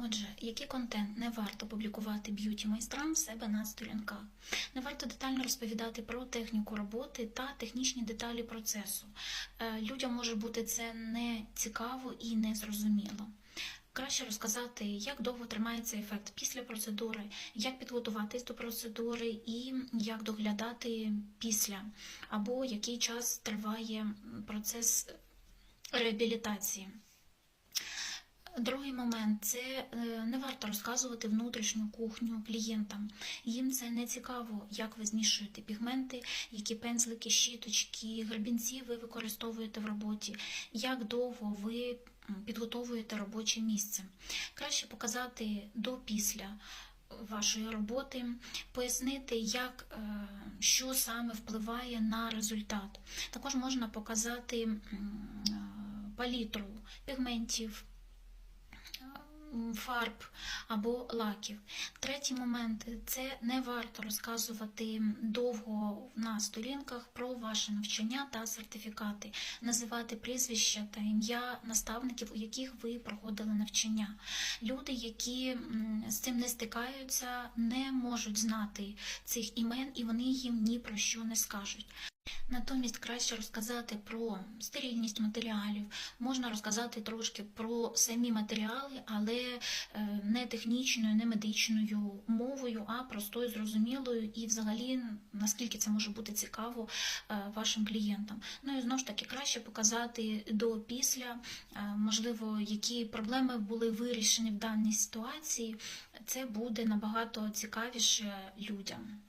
Отже, який контент не варто публікувати б'юті майстрам в себе на сторінках? Не варто детально розповідати про техніку роботи та технічні деталі процесу. Е, Людям може бути це не цікаво і не зрозуміло. Краще розказати, як довго тримається ефект після процедури, як підготуватись до процедури і як доглядати після, або який час триває процес реабілітації. Другий момент це е, не варто розказувати внутрішню кухню клієнтам. Їм це не цікаво, як ви змішуєте пігменти, які пензлики, щіточки, гребінці ви використовуєте в роботі, як довго ви підготовуєте робоче місце. Краще показати до-після вашої роботи, пояснити, як е, що саме впливає на результат. Також можна показати е, палітру пігментів, фарб або лаків. Третій момент це не варто розказувати довго на сторінках про ваше навчання та сертифікати, називати прізвища та ім'я наставників, у яких ви проходили навчання. Люди, які з цим не стикаються, не можуть знати цих імен і вони їм ні про що не скажуть. Натомість краще розказати про стерильність матеріалів, можна розказати трошки про самі матеріали, але е, не технічною, не медичною мовою, а простою, зрозумілою і взагалі наскільки це може бути цікаво е, вашим клієнтам. Ну і знову ж таки краще показати до після, е, можливо, які проблеми були вирішені в даній ситуації. Це буде набагато цікавіше людям.